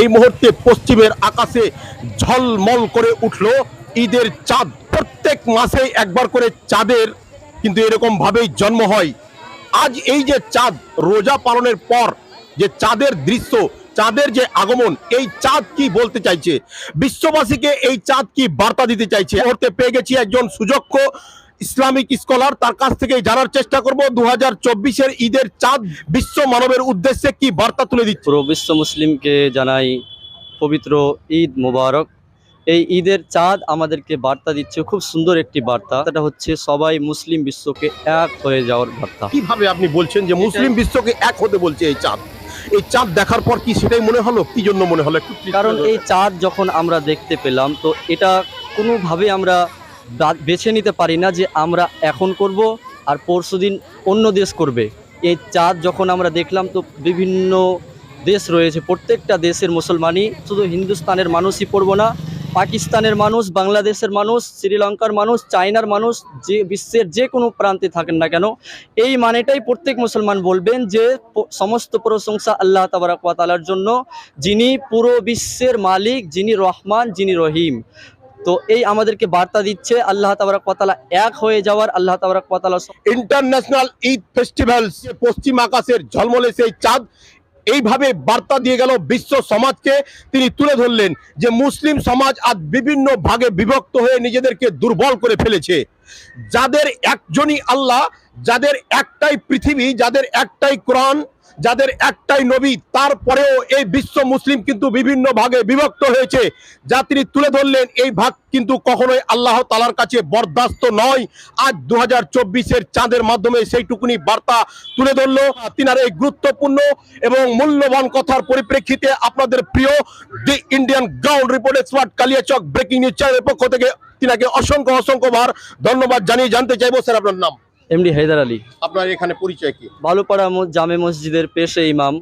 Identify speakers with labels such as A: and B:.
A: এই মুহূর্তে পশ্চিমের আকাশে ঝলমল করে উঠল ঈদের চাঁদ। প্রত্যেক মাসে একবার করে চাঁদের কিন্তু এরকম ভাবেই জন্ম হয়। আজ এই যে চাঁদ, রোজা পালনের পর যে চাঁদের দৃশ্য, চাঁদের যে আগমন, এই চাঁদ কি বলতে চাইছে? বিশ্ববাসীকে এই চাঁদ কি বার্তা দিতে চাইছে? মুহূর্তে পেয়ে গেছি একজন সুযোগ্য ইসলামিক স্কলার তার কাছ থেকে জানার চেষ্টা করব। দু হাজার চব্বিশের ঈদের চাঁদ বিশ্ব মানবের উদ্দেশ্যে কি বার্তা তুলে দিচ্ছে?
B: পুরো বিশ্ব মুসলিমকে জানাই পবিত্র ঈদ মোবারক। এই ঈদের চাঁদ আমাদেরকে বার্তা দিচ্ছে খুব সুন্দর একটি বার্তা। এটা হচ্ছে সবাই মুসলিম বিশ্বকে এক হয়ে যাওয়ার বার্তা।
A: কীভাবে আপনি বলছেন যে মুসলিম বিশ্বকে এক হতে বলছে এই চাঁদ? এই চাঁদ দেখার পর কি সেটাই মনে হলো? কি জন্য মনে হলো?
B: কারণ এই চাঁদ যখন আমরা দেখতে পেলাম তো এটা কোনোভাবে আমরা বেছে নিতে পারি না যে আমরা এখন করব আর পরশুদিন অন্য দেশ করবে। এই চাঁদ যখন আমরা দেখলাম তো বিভিন্ন দেশ রয়েছে, প্রত্যেকটা দেশের মুসলমানই শুধু হিন্দুস্তানের মানুষই পড়ব না, পাকিস্তানের মানুষ, বাংলাদেশের মানুষ, শ্রীলঙ্কার মানুষ, চায়নার মানুষ, যে বিশ্বের যে কোনো প্রান্তে থাকেন না কেন, এই মানেটাই প্রত্যেক মুসলমান বলবেন যে সমস্ত প্রশংসা আল্লাহ তাবারাকালার জন্য, যিনি পুরো বিশ্বের মালিক, যিনি রহমান, যিনি রহিম। তো এই আমাদেরকে বার্তা দিচ্ছে আল্লাহ তাবারাকালা এক হয়ে যাওয়ার আল্লাহ তাবারাকালা
A: ইন্টারন্যাশনাল ঈদ ফেস্টিভ্যাল পশ্চিম আকাশের ঝলমলে সেই চাঁদ, এইভাবে বার্তা দিয়ে গেল বিশ্ব সমাজকে। তিনি তুলে ধরলেন যে মুসলিম সমাজ আজ বিভিন্ন ভাগে বিভক্ত হয়ে নিজেদেরকে দুর্বল করে ফেলেছে। যাদের একজনই আল্লাহ, যাদের একটাই পৃথিবী, যাদের একটাই কোরআন যাদের একটাই নবী, তারপরেও এই বিশ্ব মুসলিম কিন্তু বিভিন্ন ভাগে বিভক্ত হয়েছে। যা তিনি তুলে ধরলেন, এই ভাগ কিন্তু কখনোই আল্লাহ তালার কাছে বরদাস্ত নয়। আজ দু হাজার চব্বিশের চাঁদের মাধ্যমে সেইটুকুনি বার্তা তুলে ধরলো। তিনার এই গুরুত্বপূর্ণ এবং মূল্যবান কথার পরিপ্রেক্ষিতে আপনাদের প্রিয় the Indian ground report expert Kaliachak breaking news চ্যানেলের পক্ষ থেকে তিনাকে অসংখ্য অসংখ্যবার ধন্যবাদ জানিয়ে জানতে চাইব। স্যার, আপনার নাম?
B: এমডি হায়দার আলী।
A: আপনার এখানে পরিচয় কি?
B: ভালোপাড়া জামে মসজিদের পেশে ইমাম।